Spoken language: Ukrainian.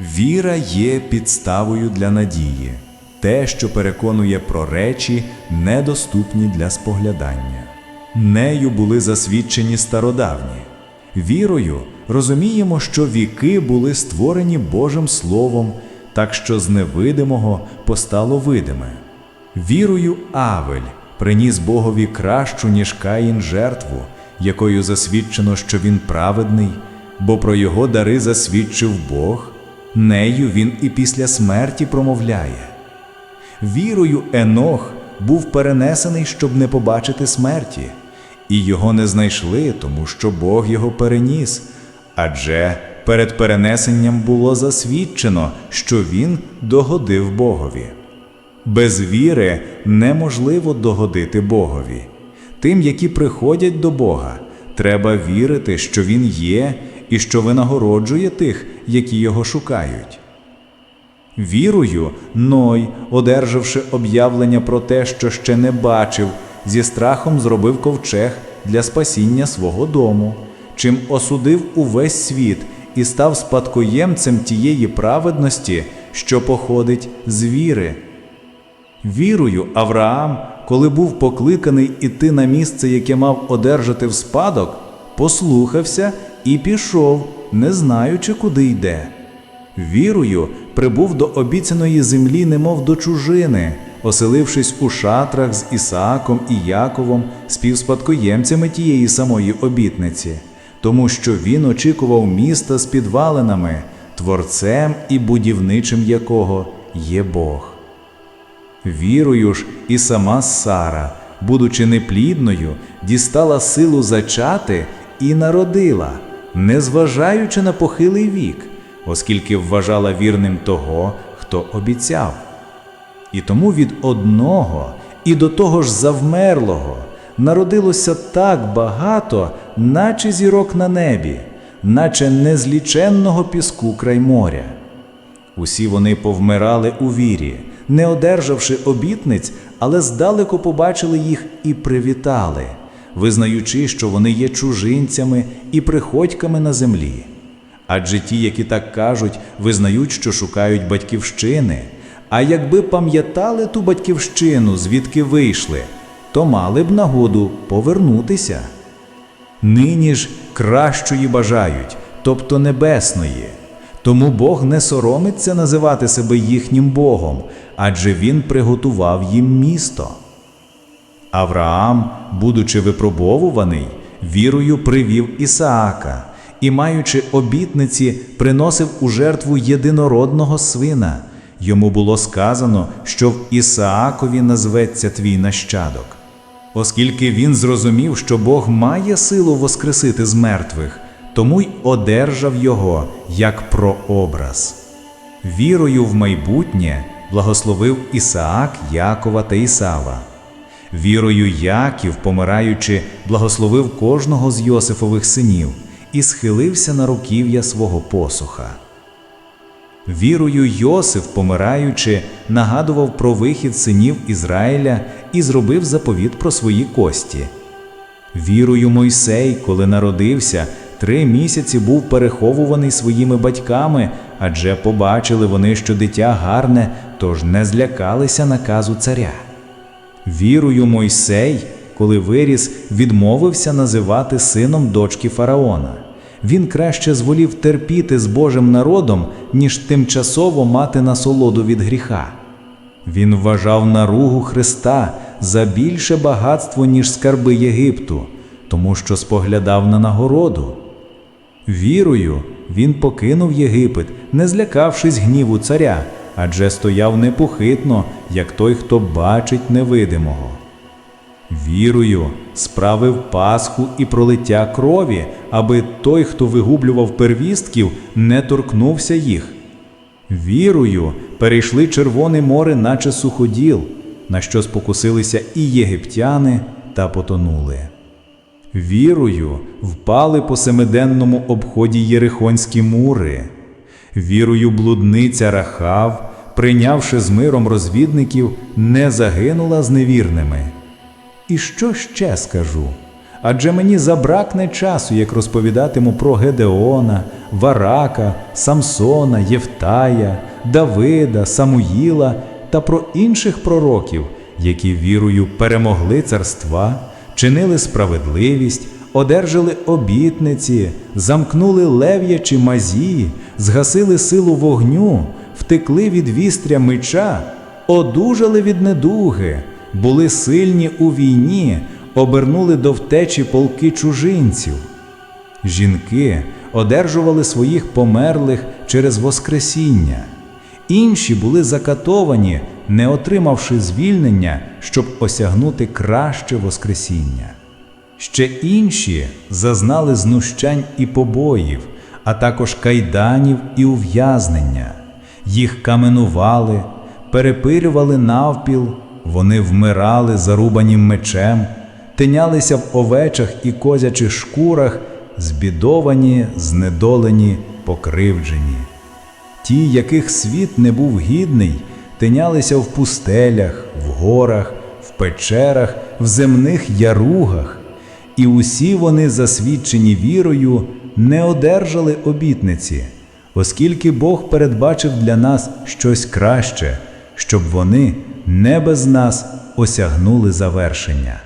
Віра є підставою для надії, те, що переконує про речі, недоступні для споглядання. Нею були засвідчені стародавні. Вірою розуміємо, що віки були створені Божим Словом, так що з невидимого постало видиме. Вірою Авель приніс Богові кращу, ніж Каїн жертву, якою засвідчено, що він праведний, бо про його дари засвідчив Бог, нею він і після смерті промовляє. Вірою Енох був перенесений, щоб не побачити смерті, і його не знайшли, тому що Бог його переніс. Адже перед перенесенням було засвідчено, що він догодив Богові. Без віри неможливо догодити Богові. Тим, які приходять до Бога, треба вірити, що Він є і що винагороджує тих, які його шукають. Вірою Ной, одержавши об'явлення про те, що ще не бачив, зі страхом зробив ковчег для спасіння свого дому, чим осудив увесь світ і став спадкоємцем тієї праведності, що походить з віри. Вірою Авраам, коли був покликаний іти на місце, яке мав одержати в спадок, послухався і пішов, не знаючи, куди йде. Вірою прибув до обіцяної землі, немов до чужини, оселившись у шатрах з Ісааком і Яковом, співспадкоємцями тієї самої обітниці, тому що він очікував міста з підвалинами, творцем і будівничим якого є Бог. Вірою ж і сама Сара, будучи неплідною, дістала силу зачати і народила, незважаючи на похилий вік, оскільки вважала вірним того, хто обіцяв. І тому від одного і до того ж завмерлого народилося так багато, наче зірок на небі, наче незліченного піску край моря. Усі вони повмирали у вірі, не одержавши обітниць, але здалеку побачили їх і привітали, визнаючи, що вони є чужинцями і приходьками на землі. Адже ті, які так кажуть, визнають, що шукають батьківщини. А якби пам'ятали ту батьківщину, звідки вийшли, то мали б нагоду повернутися. Нині ж кращої бажають, тобто небесної. Тому Бог не соромиться називати себе їхнім Богом, адже Він приготував їм місто. Авраам, будучи випробовуваний, вірою привів Ісаака і, маючи обітниці, приносив у жертву єдинородного свина. Йому було сказано, що в Ісаакові назветься твій нащадок. Оскільки він зрозумів, що Бог має силу воскресити з мертвих, тому й одержав його як прообраз. Вірою в майбутнє благословив Ісаак Якова та Ісава. Вірою Яків, помираючи, благословив кожного з Йосифових синів і схилився на руків'я свого посоха. Вірою Йосиф, помираючи, нагадував про вихід синів Ізраїля і зробив заповіт про свої кості. Вірою Мойсей, коли народився, три місяці був переховуваний своїми батьками, адже побачили вони, що дитя гарне, тож не злякалися наказу царя. Вірою Мойсей, коли виріс, відмовився називати сином дочки фараона. Він краще зволів терпіти з Божим народом, ніж тимчасово мати насолоду від гріха. Він вважав наругу Христа за більше багатство, ніж скарби Єгипту, тому що споглядав на нагороду. Вірою він покинув Єгипет, не злякавшись гніву царя, адже стояв непохитно, як той, хто бачить невидимого. Вірою справив Пасху і пролиття крові, аби той, хто вигублював первістків, не торкнувся їх. Вірою перейшли Червоне море, наче суходіл, на що спокусилися і єгиптяни та потонули. Вірою впали по семиденному обході Єрихонські мури. Вірою блудниця Рахав, прийнявши з миром розвідників, не загинула з невірними. І що ще скажу? Адже мені забракне часу, як розповідатиму про Гедеона, Варака, Самсона, Євтая, Давида, Самуїла та про інших пророків, які вірою перемогли царства, чинили справедливість, одержали обітниці, замкнули лев'ячі мазі, згасили силу вогню, втекли від вістря меча, одужали від недуги, були сильні у війні, обернули до втечі полки чужинців. Жінки одержували своїх померлих через Воскресіння. Інші були закатовані, не отримавши звільнення, щоб осягнути краще Воскресіння. Ще інші зазнали знущань і побоїв, а також кайданів і ув'язнення. Їх каменували, перепирювали навпіл, вони вмирали зарубані мечем, тинялися в овечах і козячих шкурах, збідовані, знедолені, покривджені. Ті, яких світ не був гідний, тинялися в пустелях, в горах, в печерах, в земних яругах, і усі вони, засвідчені вірою, не одержали обітниці, оскільки Бог передбачив для нас щось краще, щоб вони не без нас осягнули завершення.